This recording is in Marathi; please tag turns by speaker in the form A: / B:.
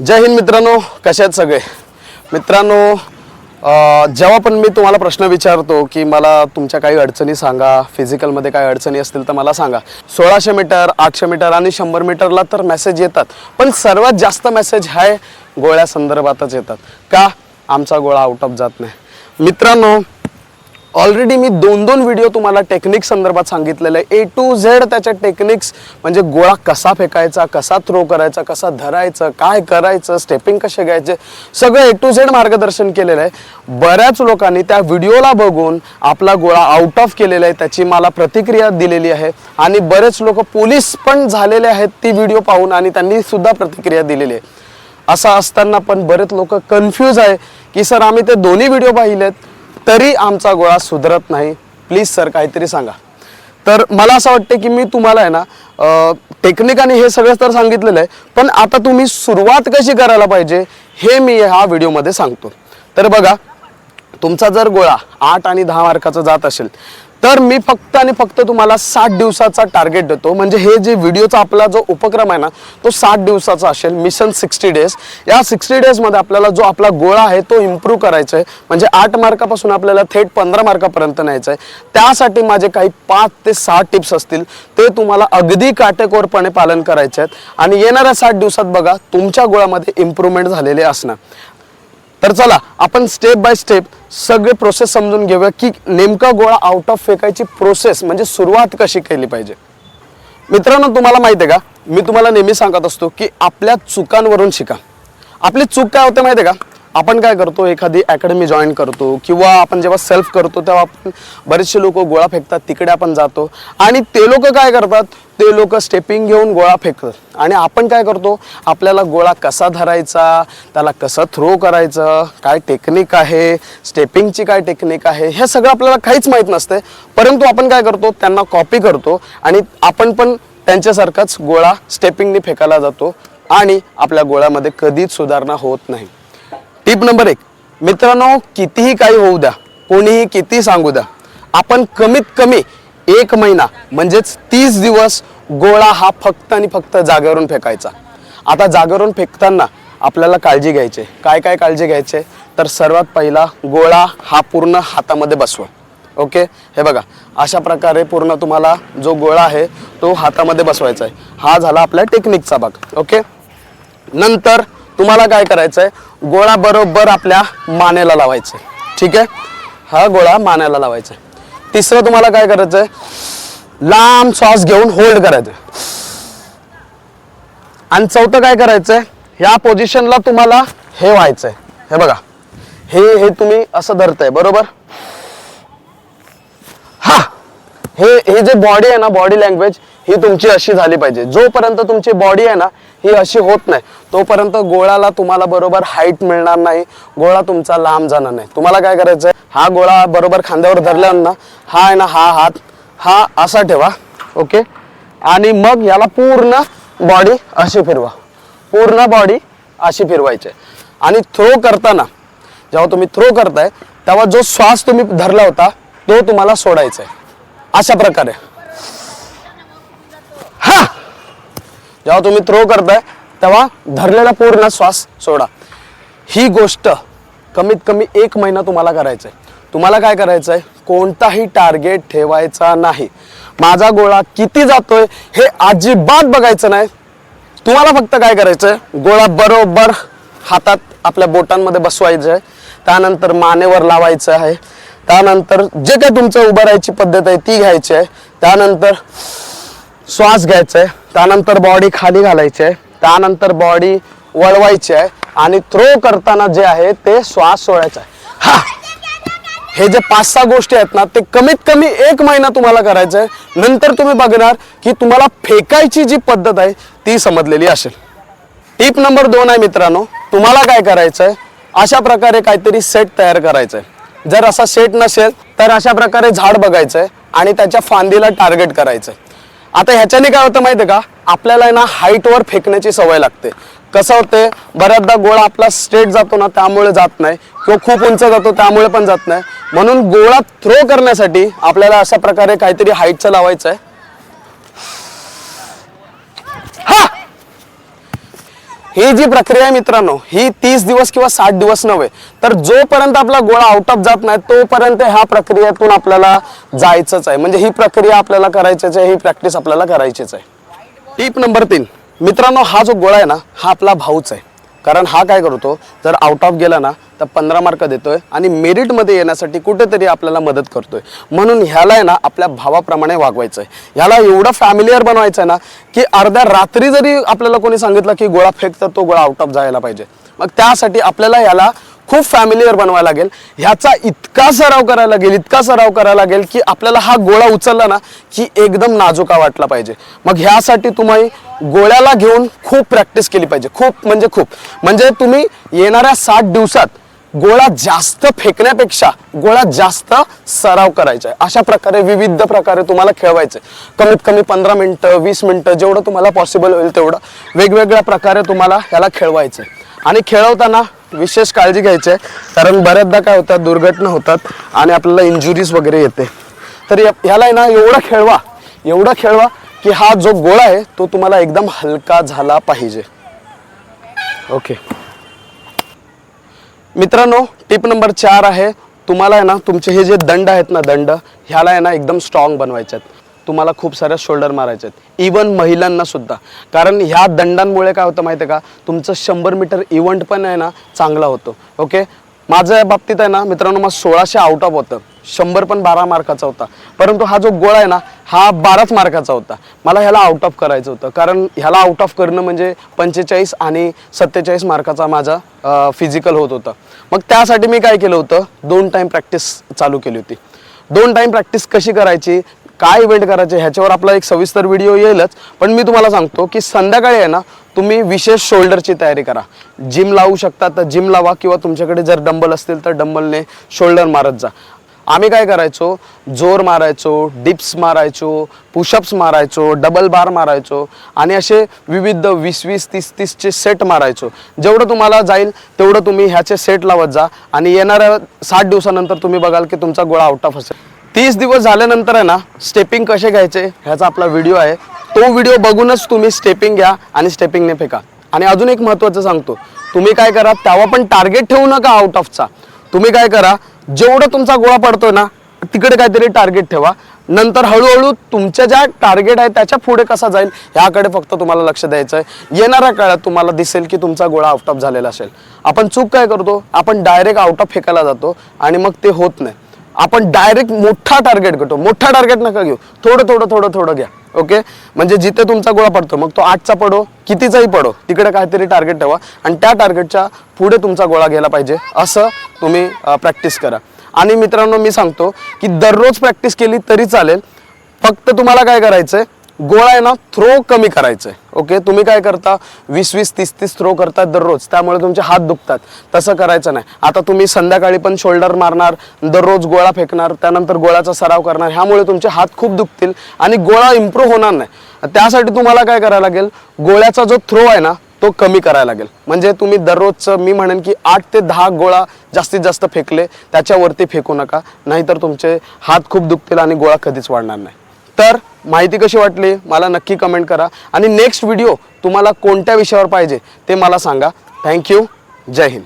A: जय हिंद मित्रांनो कसे आहेत सगळे? मित्रांनो जेव्हा पण मी तुम्हाला प्रश्न विचारतो की मला तुमच्या काही अडचणी सांगा फिजिकलमध्ये काही अडचणी असतील तर मला सांगा. सोळाशे मीटर आठशे मीटर आणि शंभर मीटरला तर मेसेज येतात. पण सर्वात जास्त मेसेज हाय गोळ्या संदर्भातच येतात. का? आमचा गोळा आउट ऑफ जात नाही. मित्रांनो ऑलरेडी मी दोन दोन व्हिडिओ तुम्हाला टेक्निक संदर्भात सांगितलेले आहे. ए टू झेड त्याच्या टेक्निक्स म्हणजे गोळा कसा फेकायचा कसा थ्रो करायचा कसा धरायचं काय करायचं स्टेपिंग कसे घ्यायचे सगळं ए टू झेड मार्गदर्शन केलेलं आहे. बऱ्याच लोकांनी त्या व्हिडिओला बघून आपला गोळा आउट ऑफ केलेला आहे त्याची मला प्रतिक्रिया दिलेली आहे. आणि बरेच लोक पोलीस पण झालेले आहेत ती व्हिडिओ पाहून आणि त्यांनी सुद्धा प्रतिक्रिया दिलेली आहे. असं असताना पण बरेच लोक कन्फ्यूज आहे की सर आम्ही ते दोन्ही व्हिडिओ पाहिलेत. तरी आमचा गोळा सुधरत नाही. प्लीज सर काहीतरी सांगा. तर मला असं वाटतं की मी तुम्हाला आहे ना टेक्निकाने हे सगळं तर सांगितलेलं आहे पण आता तुम्ही सुरुवात कशी करायला पाहिजे हे मी ह्या व्हिडिओमध्ये सांगतो. तर बघा तुमचा जर गोळा आठ आणि दहा मार्काचा जात असेल तर मी फक्त आणि फक्त तुम्हाला साठ दिवसाचा टार्गेट देतो. म्हणजे हे जे व्हिडिओचा आपला जो उपक्रम आहे ना तो साठ दिवसाचा असेल. मिशन सिक्स्टी डेज या सिक्स्टी डेजमध्ये आपल्याला जो आपला गोळा आहे तो इम्प्रूव्ह करायचा आहे म्हणजे आठ मार्कापासून आपल्याला थेट पंधरा मार्कापर्यंत न्यायचं आहे त्यासाठी माझे काही पाच ते सहा टिप्स असतील ते तुम्हाला अगदी काटेकोरपणे पालन करायचे आहेत आणि येणाऱ्या साठ दिवसात बघा तुमच्या गोळामध्ये इम्प्रूव्हमेंट झालेले असणार. तर चला आपण स्टेप बाय स्टेप सगळे प्रोसेस समजून घेऊया की नेमका गोळा आउट ऑफ फेकायची प्रोसेस म्हणजे सुरुवात कशी केली पाहिजे. मित्रांनो तुम्हाला माहिती आहे का? मी तुम्हाला नेहमी सांगत असतो की आपल्या चुकांवरून शिका. आपली चूक काय होते माहिती आहे का? आपण काय करतो एखादी अकॅडमी जॉईन करतो किंवा आपण जेव्हा सेल्फ करतो तेव्हा आपण बरेचसे लोक गोळा फेकतात तिकडे आपण जातो. आणि ते लोक काय करतात ते लोक स्टेपिंग घेऊन गोळा फेकतात. आणि आपण काय करतो आपल्याला गोळा कसा धरायचा त्याला कसं थ्रो करायचं काय टेक्निक आहे स्टेपिंगची काय टेक्निक आहे हे सगळं आपल्याला काहीच माहीत नसते परंतु आपण काय करतो त्यांना कॉपी करतो आणि आपण पण त्यांच्यासारखाच गोळा स्टेपिंगने फेकायला जातो आणि आपल्या गोळ्यामध्ये कधीच सुधारणा होत नाही. टिप नंबर एक. मित्रांनो कितीही काही होऊ द्या कोणीही किती सांगू द्या आपण कमीत कमी एक महिना म्हणजेच तीस दिवस गोळा हा फक्त आणि फक्त जागेवरून फेकायचा. आता जागेवरून फेकताना आपल्याला काळजी घ्यायची आहे. काय काय काळजी घ्यायचे तर सर्वात पहिला गोळा हा पूर्ण हातामध्ये बसवा. ओके? हे बघा अशा प्रकारे पूर्ण तुम्हाला जो गोळा आहे तो हातामध्ये बसवायचा आहे. हा झाला आपल्या टेक्निकचा भाग. ओके? नंतर तुम्हाला काय करायचं आहे गोळा बरोबर आपल्या मानेला लावायचा आहे ठीक आहे? हा गोळा मानेला लावायचा आहे तिसरं तुम्हाला काय करायचं आहे लांब श्वास घेऊन होल्ड करायचं आणि चौथं काय करायचंय? ह्या पोझिशनला तुम्हाला हे व्हायचंय. हे बघा. हे हे तुम्ही असं धरताय बरोबर? हा. हे हे जे बॉडी आहे ना बॉडी लँग्वेज ही तुमची अशी झाली पाहिजे. जोपर्यंत तुमची बॉडी आहे ना ही अशी होत नाही. तोपर्यंत गोळाला तुम्हाला बरोबर हाईट मिळणार नाही. गोळा तुमचा लांब जाणार नाही. तुम्हाला काय करायचं आहे हा गोळा बरोबर खांद्यावर धरल्यावर हा आहे ना हा हात हा असा ठेवा. ओके आणि मग याला पूर्ण बॉडी अशी फिरवा. पूर्ण बॉडी अशी फिरवायची. आहे. आणि थ्रो करताना जेव्हा तुम्ही थ्रो करताय तेव्हा जो श्वास तुम्ही धरला होता तो तुम्हाला सोडायचा आहे. अशा प्रकारे. जेव्हा तुम्ही थ्रो करताय तेव्हा धरलेला पूर्ण श्वास सोडा. ही गोष्ट कमीत कमी एक महिना तुम्हाला करायचं आहे तुम्हाला काय करायचं आहे कोणताही टार्गेट ठेवायचा नाही. माझा गोळा किती जातोय हे अजिबात बघायचं नाही. तुम्हाला फक्त काय करायचं आहे गोळा बरोबर हातात आपल्या बोटांमध्ये बसवायचं आहे त्यानंतर मानेवर लावायचं आहे. त्यानंतर जे काही तुमचं उभं राहायची पद्धत आहे ती घ्यायची आहे. त्यानंतर श्वास घ्यायचा आहे. त्यानंतर बॉडी खाली घालायची आहे. त्यानंतर बॉडी वळवायची आहे. आणि थ्रो करताना जे आहे ते श्वास सोडायचा आहे. हा. हे जे पाच सहा गोष्टी आहेत ना ते कमीत कमी एक महिना तुम्हाला करायचं आहे. नंतर तुम्ही बघणार की तुम्हाला फेकायची जी पद्धत आहे ती समजलेली असेल. टीप नंबर दोन आहे मित्रांनो तुम्हाला काय करायचं आहे अशा प्रकारे काहीतरी सेट तयार करायचं आहे जर असा सेट नसेल तर अशा प्रकारे झाड बघायचं आहे आणि त्याच्या फांदीला टार्गेट करायचं आहे आता ह्याच्याने काय होतं माहिती आहे का? आपल्याला आहे ना हाईटवर फेकण्याची सवय लागते. कसं होते? बऱ्याचदा गोळा आपला स्ट्रेट जातो ना त्यामुळे जात नाही. किंवा खूप उंच जातो त्यामुळे पण जात नाही. म्हणून गोळा थ्रो करण्यासाठी आपल्याला अशा प्रकारे काहीतरी हाईटचं लावायचं आहे ही जी प्रक्रिया आहे मित्रांनो ही तीस दिवस किंवा साठ दिवस नव्हे तर जोपर्यंत आपला गोळा आउट ऑफ जात नाही तोपर्यंत ह्या प्रक्रियेतून आपल्याला जायचंच आहे. म्हणजे ही प्रक्रिया आपल्याला करायचीच आहे ही प्रॅक्टिस आपल्याला करायचीच आहे. टीप नंबर तीन. मित्रांनो हा जो गोळा आहे ना हा आपला भाऊच आहे. कारण हा काय करतो जर आउट ऑफ गेला ना तर पंधरा मार्क देतोय आणि मेरिटमध्ये येण्यासाठी कुठेतरी आपल्याला मदत करतोय. म्हणून ह्याला आहे ना आपल्या भावाप्रमाणे वागवायचं आहे ह्याला एवढं फॅमिलीअर बनवायचं आहे ना की अर्ध्या रात्री जरी आपल्याला कोणी सांगितलं की गोळा फेक तर तो गोळा आउट ऑफ जायला पाहिजे. मग त्यासाठी आपल्याला ह्याला खूप फॅमिलियर बनवायला लागेल. ह्याचा इतका सराव करायला लागेल इतका सराव करायला लागेल की आपल्याला हा गोळा उचलला ना की एकदम नाजुका वाटला पाहिजे. मग ह्यासाठी तुम्ही गोळ्याला घेऊन खूप प्रॅक्टिस केली पाहिजे. खूप म्हणजे खूप. म्हणजे तुम्ही येणाऱ्या साठ दिवसात गोळा जास्त फेकण्यापेक्षा गोळा जास्त सराव करायचा आहे. अशा प्रकारे विविध प्रकारे तुम्हाला खेळवायचं आहे. कमीत कमी पंधरा मिनटं वीस मिनटं जेवढं तुम्हाला पॉसिबल होईल तेवढं वेगवेगळ्या प्रकारे तुम्हाला ह्याला खेळवायचं आहे. आणि खेळवताना विशेष काळजी घ्यायची आहे कारण बऱ्याचदा काय होतात दुर्घटना होतात आणि आपल्याला इंजुरीज वगैरे येते. तर ह्याला आहे ना एवढं खेळवा एवढं खेळवा की हा जो गोळा आहे तो तुम्हाला एकदम हलका झाला पाहिजे. ओके मित्रांनो टिप नंबर चार आहे तुम्हाला आहे ना तुमचे हे जे दंड आहेत ना दंड ह्याला आहे ना एकदम स्ट्रॉंग बनवायचे आहेत. तुम्हाला खूप साऱ्या शोल्डर मारायचे आहेत. इवन महिलांना सुद्धा. कारण ह्या दंडांमुळे काय होतं माहिती आहे का? तुमचं शंभर मीटर इव्हेंट पण आहे ना चांगला होतो. ओके माझ्या बाबतीत आहे ना मित्रांनो मग सोळाशे आउट ऑफ होतं. शंभर पण बारा मार्काचा होता. परंतु हा जो गोळा आहे ना हा बाराच मार्काचा होता. मला ह्याला आउट ऑफ करायचं होतं. कारण ह्याला आउट ऑफ करणं म्हणजे पंचेचाळीस आणि सत्तेचाळीस मार्काचा माझा फिजिकल होत होता. मग त्यासाठी मी काय केलं होतं? दोन टाईम प्रॅक्टिस चालू केली होती. दोन टाईम प्रॅक्टिस कशी करायची? काय इव्हेंट करायचे? ह्याच्यावर आपला एक सविस्तर व्हिडिओ येईलच. पण मी तुम्हाला सांगतो की संध्याकाळी आहे ना तुम्ही विशेष शोल्डरची तयारी करा. जिम लावू शकता तर जिम लावा किंवा तुमच्याकडे जर डंबल असतील तर डंबलने शोल्डर मारत जा. आम्ही काय करायचो? जोर मारायचो डिप्स मारायचो पुशअप्स मारायचो डबल बार मारायचो आणि असे विविध वीस वीस तीस तीसचे सेट मारायचो. जेवढं तुम्हाला जाईल तेवढं तुम्ही ह्याचे सेट लावत जा आणि येणाऱ्या साठ दिवसानंतर तुम्ही बघाल की तुमचा गोळा आउट ऑफ असेल तीस दिवस झाल्यानंतर आहे ना स्टेपिंग कसे घ्यायचे? ह्याचा आपला व्हिडिओ आहे. तो व्हिडिओ बघूनच तुम्ही स्टेपिंग घ्या आणि स्टेपिंगने फेका. आणि अजून एक महत्त्वाचं सांगतो. तुम्ही काय करा तेव्हा पण टार्गेट ठेवू नका आउट ऑफचा तुम्ही काय करा जेवढं तुमचा गोळा पडतोय ना तिकडे काहीतरी टार्गेट ठेवा. नंतर हळूहळू तुमच्या ज्या टार्गेट आहे त्याच्या पुढे कसा जाईल ह्याकडे फक्त तुम्हाला लक्ष द्यायचं आहे येणाऱ्या काळात तुम्हाला दिसेल की तुमचा गोळा आउट ऑफ झालेला असेल. आपण चूक काय करतो? आपण डायरेक्ट आउट ऑफ फेकायला जातो आणि मग ते होत नाही. आपण डायरेक्ट मोठा टार्गेट घेतो. मोठा टार्गेट नका घेऊ. थोडं थोडं थोडं थोडं घ्या. ओके म्हणजे जिथे तुमचा गोळा पडतो मग तो आठचा पडो कितीचाही पडो तिकडे काहीतरी टार्गेट ठेवा. आणि त्या टार्गेटच्या पुढे तुमचा गोळा घ्यायला पाहिजे. असं तुम्ही प्रॅक्टिस करा. आणि मित्रांनो मी सांगतो की दररोज प्रॅक्टिस केली तरी चालेल. फक्त तुम्हाला काय करायचंय? गोळा आहे ना थ्रो कमी करायचं आहे ओके तुम्ही काय करता? वीस वीस तीस तीस थ्रो करतात दररोज. त्यामुळे तुमचे हात दुखतात. तसं करायचं नाही. आता तुम्ही संध्याकाळी पण शोल्डर मारणार दररोज गोळा फेकणार त्यानंतर गोळ्याचा सराव करणार ह्यामुळे तुमचे हात खूप दुखतील आणि गोळा इम्प्रूव्ह होणार नाही. त्यासाठी तुम्हाला काय करायला लागेल? गोळ्याचा जो थ्रो आहे ना तो कमी करायला लागेल. म्हणजे तुम्ही दररोजचं मी म्हणेन की आठ ते दहा गोळा जास्तीत जास्त फेकले त्याच्यावरती फेकू नका. नाहीतर तुमचे हात खूप दुखतील आणि गोळा कधीच वाढणार नाही. तर माहिती कशी वाटली? मला नक्की कमेंट करा. आणि नेक्स्ट व्हिडिओ तुम्हाला कोणत्या विषयावर पाहिजे ते मला सांगा. Thank you Jai Hind.